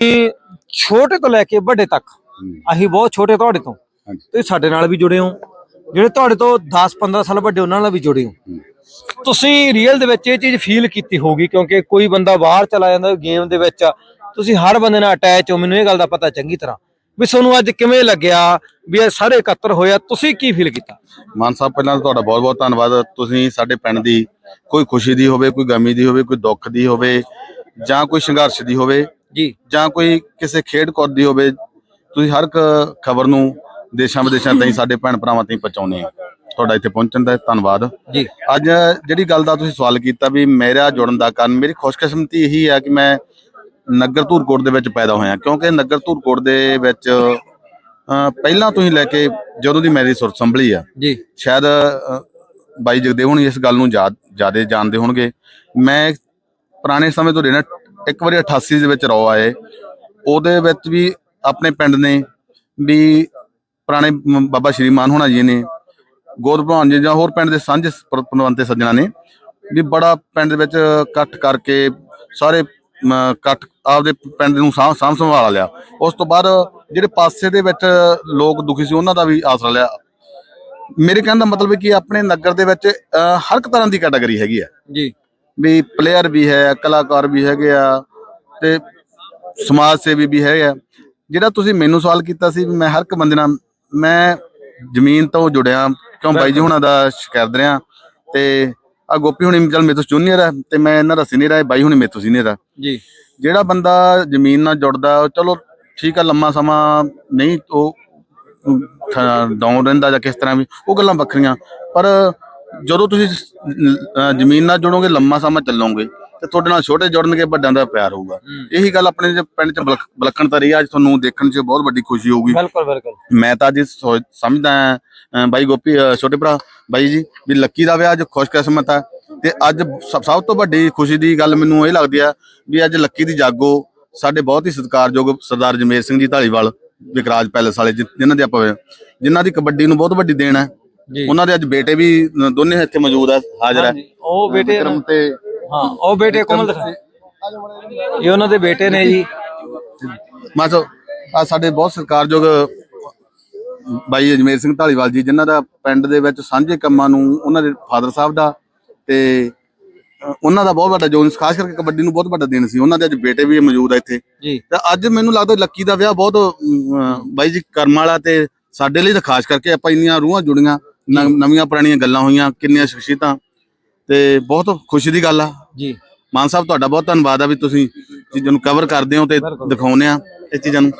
ਕਿ ਛੋਟੇ ਤੋਂ ਲੈ ਕੇ ਵੱਡੇ ਤੱਕ ਅਸੀਂ ਬਹੁਤ ਛੋਟੇ ਤੁਹਾਡੇ ਤੋਂ। ਤੁਸੀਂ ਸਾਡੇ ਨਾਲ ਵੀ ਜੁੜੇ ਹੋ। ਜਿਹੜੇ ਤੁਹਾਡੇ ਤੋਂ 10-15 ਸਾਲ ਵੱਡੇ ਉਹਨਾਂ ਨਾਲ ਵੀ ਜੁੜੇ ਹੋ। ਹੂੰ, ਤੁਸੀਂ ਰੀਅਲ ਦੇ ਵਿੱਚ ਇਹ ਚੀਜ਼ ਫੀਲ ਕੀਤੀ ਹੋਗੀ ਕਿਉਂਕਿ ਕੋਈ ਬੰਦਾ ਬਾਹਰ ਚਲਾ ਜਾਂਦਾ ਗੇਮ ਦੇ ਵਿੱਚ ਤੁਸੀਂ ਹਰ ਬੰਦੇ ਨਾਲ ਅਟੈਚ ਹੋ ਮੈਨੂੰ ਇਹ ਗੱਲ ਦਾ ਪਤਾ ਚੰਗੀ ਤਰ੍ਹਾਂ ਵੀ ਤੁਹਾਨੂੰ ਅੱਜ ਕਿਵੇਂ ਲੱਗਿਆ ਵੀ ਇਹ ਸਾਰੇ ਇਕੱਤਰ ਹੋਇਆ ਤੁਸੀਂ ਕੀ ਫੀਲ ਕੀਤਾ? ਮਾਨ ਸਾਹਿਬ ਪਹਿਲਾਂ ਤਾਂ ਤੁਹਾਡਾ ਬਹੁਤ ਬਹੁਤ ਧੰਨਵਾਦ। ਤੁਸੀਂ ਸਾਡੇ ਪਿੰਡ ਦੀ ਕੋਈ ਖੁਸ਼ੀ ਦੀ ਹੋਵੇ ਕੋਈ ਗਮੀ ਦੀ ਹੋਵੇ ਕੋਈ ਦੁੱਖ ਦੀ ਹੋਵੇ ਜਾਂ ਕੋਈ ਸੰਘਰਸ਼ ਦੀ ਹੋਵੇ ਜੀ। ਜਾਂ ਕੋਈ ਕਿਸੇ ਖੇਡ ਕੁੱਦ ਦੀ ਹੋਵੇ ਤੁਸੀਂ ਹਰ ਇੱਕ ਖਬਰ ਨੂੰ ਦੇਸ਼ਾਂ ਵਿਦੇਸ਼ਾਂ ਤਾਈਂ ਸਾਡੇ ਭੈਣ ਭਰਾਵਾਂ ਤਾਈਂ ਪਹੁੰਚਾਉਂਦੇ ਆ। ਤੁਹਾਡਾ ਇੱਥੇ ਪਹੁੰਚਣ ਦਾ ਧੰਨਵਾਦ। ਜੀ। ਅੱਜ ਜਿਹੜੀ ਗੱਲ ਦਾ ਤੁਸੀਂ ਸਵਾਲ ਕੀਤਾ ਵੀ ਮੇਰਾ ਜੁੜਨ ਦਾ ਕਾਰਨ ਮੇਰੀ ਖੁਸ਼ਕਿਸਮਤੀ ਇਹੀ ਹੈ ਕਿ ਮੈਂ ਨਗਰ ਧੂਰਕੋਟ ਦੇ ਵਿੱਚ ਪੈਦਾ ਹੋਇਆ। ਕਿਉਂਕਿ ਨਗਰ ਧੂਰਕੋਟ ਦੇ ਵਿੱਚ ਪਹਿਲਾਂ ਤੋਂ ਹੀ ਲੈ ਕੇ ਜਦੋਂ ਦੀ ਮੇਰੀ ਸੁਰ ਸੰਭਲੀ ਆ ਜੀ। ਸ਼ਾਇਦ ਬਾਈ ਜਗਦੇਵ ਹੁਣੀ ਇਸ ਗੱਲ ਨੂੰ ਜ਼ਿਆਦਾ ਜਾਣਦੇ ਹੋਣਗੇ। ਮੈਂ ਪੁਰਾਣੇ ਸਮੇਂ ਤੋਂ ਰਹਿਣਾ ਇੱਕ ਵਾਰੀ 88 ਦੇ ਵਿੱਚ ਰੋ ਆਏ। ਉਹਦੇ ਵਿੱਚ ਵੀ ਆਪਣੇ ਪਿੰਡ ਨੇ ਵੀ ਪੁਰਾਣੇ ਬਾਬਾ ਸ਼੍ਰੀ ਮਾਨ ਹੋਣਾ ਜੀ ਨੇ, ਗੋਦ ਭਲਵਾਨ ਜੀ ਜਾਂ ਹੋਰ ਪਿੰਡ ਦੇ ਸਾਂਝੇ ਪ- ਪਨਵੰਤੇ ਸੱਜਣਾ ਨੇ ਵੀ ਬੜਾ ਪਿੰਡ ਦੇ ਵਿੱਚ ਇਕੱਠ ਕਰਕੇ ਸਾਰੇ ਇਕੱਠ ਆਪਦੇ ਪਿੰਡ ਨੂੰ ਸਾਂਭ ਸਾਂਭ ਸੰਭਾਲ ਲਿਆ। ਉਸ ਤੋਂ ਬਾਅਦ ਜਿਹੜੇ ਪਾਸੇ ਦੇ ਵਿੱਚ ਲੋਕ ਦੁਖੀ ਸੀ, ਉਹਨਾਂ ਦਾ ਵੀ ਆਸਰਾ ਲਿਆ। ਮੇਰੇ ਕਹਿਣ ਦਾ ਮਤਲਬ ਹੈ ਕਿ ਆਪਣੇ ਨਗਰ ਦੇ ਵਿੱਚ ਹਰ ਇੱਕ ਤਰ੍ਹਾਂ ਦੀ ਕੈਟਾਗਰੀ ਹੈਗੀ ਹੈ। ਜੀ। ਵੀ ਪਲੇਅਰ ਵੀ ਹੈ ਕਲਾਕਾਰ ਵੀ ਹੈਗੇ ਆ ਤੇ ਸਮਾਜ ਸੇਵੀ ਵੀ ਹੈਗੇ ਆ। ਜਿਹੜਾ ਤੁਸੀਂ ਮੈਨੂੰ ਸਵਾਲ ਕੀਤਾ ਸੀ ਮੈਂ ਹਰ ਇੱਕ ਬੰਦੇ ਨਾਲ ਮੈਂ ਜ਼ਮੀਨ ਤੋਂ ਜੁੜਿਆ ਕਿਉਂ ਬਾਈ ਜੀ ਹੁਣਾਂ ਦਾ ਸ਼ਿਕਾਇਤ ਰਿਹਾ ਤੇ ਆ ਗੋਪੀ ਹੁਣੀ ਚੱਲ ਮੇਰੇ ਤੋਂ ਜੂਨੀਅਰ ਹੈ ਤੇ ਮੈਂ ਇਹਨਾਂ ਦਾ ਸੀਨੀਅਰ ਹੈ ਬਾਈ ਹੁਣੀ ਮੇਰੇ ਤੋਂ ਸੀਨੀਅਰ ਹੈ ਜੀ। ਜਿਹੜਾ ਬੰਦਾ ਜ਼ਮੀਨ ਨਾਲ ਜੁੜਦਾ ਚਲੋ ਠੀਕ ਆ ਲੰਮਾ ਸਮਾਂ ਨਹੀਂ ਉਹ ਡਾਊਨ ਰਹਿੰਦਾ ਜਾਂ ਕਿਸ ਤਰ੍ਹਾਂ ਵੀ ਉਹ ਗੱਲਾਂ ਵੱਖਰੀਆਂ। ਪਰ ਜਦੋਂ ਤੁਸੀਂ ਅਹ, ਜ਼ਮੀਨ ਨਾਲ ਜੁੜੋਗੇ ਲੰਮਾ ਸਮਾਂ ਚੱਲੋਗੇ ਤੇ ਤੁਹਾਡੇ ਨਾਲ ਛੋਟੇ ਜੁੜਨਗੇ ਵੱਡਿਆਂ ਦਾ ਪਿਆਰ ਹੋਊਗਾ। ਇਹੀ ਗੱਲ ਆਪਣੇ ਜੇ ਪਿੰਡ ਚ ਵਿਲੱਖ- ਵਿਲੱਖਣਤਾ ਰਹੀ ਆ, ਅੱਜ ਤੁਹਾਨੂੰ ਦੇਖਣ ਚ ਬਹੁਤ ਵੱਡੀ ਖੁਸ਼ੀ ਹੋਊਗੀ। ਬਿਲਕੁਲ ਬਿਲਕੁਲ। ਮੈਂ ਤਾਂ ਸੋਚ- ਸਮਝਦਾ ਹਾਂ, ਅਹ ਬਾਈ ਗੋਪੀ ਅਹ ਛੋਟੇ ਭਰਾ ਬਾਈ ਜੀ ਵੀ ਲੱਕੀ ਦਾ ਵਿਆਹ ਅੱਜ ਖੁਸ਼ਕਿਸਮਤ ਹੈ ਤੇ ਅੱਜ ਸਭ ਸਭ ਤੋਂ ਵੱਡੀ ਖੁਸ਼ੀ ਦੀ ਗੱਲ ਮੈਨੂੰ ਇਹ ਲੱਗਦੀ ਆ ਵੀ ਅੱਜ ਲੱਕੀ ਦੀ ਜਾਗੋ ਸਾਡੇ ਬਹੁਤ ਹੀ ਸਤਿਕਾਰਯੋਗ ਸਰਦਾਰ ਜਮੇਰ ਸਿੰਘ ਜੀ ਢਾਲੀਵਾਲ ਵਿਕਰਾਜ ਪੈਲਸ ਵਾਲੇ ਜਿ- ਜਿਨ੍ਹਾਂ ਦੇ ਆਪਾਂ ਜਿਨ੍ਹਾਂ ਦੀ ਕਬੱਡੀ ਨੂੰ ਬਹੁਤ ਵੱਡੀ ਦੇਣ ਹੈ ਜੀ ਉਹਨਾਂ ਦੇ ਅੱਜ ਬੇਟੇ ਵੀ ਦੋਨੇ ਇੱਥੇ ਮੌਜੂਦ ਹੈ ਹਾਜ਼ਰ ਹੈ ਉਹ ਬੇਟੇ ਵਿਕਰਮ ਤੇ ਹਾਂ ਉਹ ਬੇਟੇ ਕੋਮਲ ਦਿਖਾ ਇਹ ਉਹਨਾਂ ਦੇ ਬੇਟੇ ਨੇ ਜੀ। ਮਾਸੋ ਆ ਸਾਡੇ ਬਹੁਤ ਸਤਿਕਾਰਯੋਗ ਬਾਈ ਅਜਮੇਰ ਸਿੰਘ ਢਾਲੀਵਾਲ ਜੀ ਜਿਨ੍ਹਾਂ ਦਾ ਪਿੰਡ ਦੇ ਵਿੱਚ ਸਾਂਝੇ ਕੰਮਾਂ ਨੂੰ ਉਹਨਾਂ ਦੇ ਫਾਦਰ ਸਾਹਿਬ ਦਾ ਤੇ ਉਹਨਾਂ ਦਾ ਬਹੁਤ ਵੱਡਾ ਜੋਨ ਖਾਸ ਕਰਕੇ ਕਬੱਡੀ ਨੂੰ ਬਹੁਤ ਵੱਡਾ ਦੇਣ ਸੀ। ਉਹਨਾਂ ਦੇ ਅੱਜ ਬੇਟੇ ਵੀ ਮੌਜੂਦ ਆ ਇੱਥੇ। ਜੀ। ਤੇ ਅੱਜ ਮੈਨੂੰ ਲੱਗਦਾ ਲੱਕੀ ਦਾ ਵਿਆਹ ਬਹੁਤ ਬਾਈ ਜੀ ਕਰਮ ਵਾਲਾ ਤੇ ਸਾਡੇ ਲਈ ਤਾਂ ਖਾਸ ਕਰਕੇ ਆਪਾਂ ਇੰਨੀਆਂ ਰੂਹਾਂ ਜੁੜੀਆਂ। ਨ- ਨਵੀਆਂ ਪੁਰਾਣੀਆਂ ਗੱਲਾਂ ਹੋਈਆਂ ਕਿੰਨੀਆਂ ਸ਼ਖਸੀਅਤਾਂ ਤੇ ਬਹੁਤ ਖੁਸ਼ੀ ਦੀ ਗੱਲ ਆ। ਜੀ। ਮਾਨ ਸਾਹਿਬ ਤੁਹਾਡਾ ਬਹੁਤ ਧੰਨਵਾਦ ਆ ਵੀ ਤੁਸੀਂ ਚੀਜ਼ਾਂ ਨੂੰ ਕਵਰ ਕਰਦੇ ਹੋ ਤੇ। ਦਿਖਾਉਂਦੇ ਆ ਇਹ ਚੀਜ਼ਾਂ ਨੂੰ।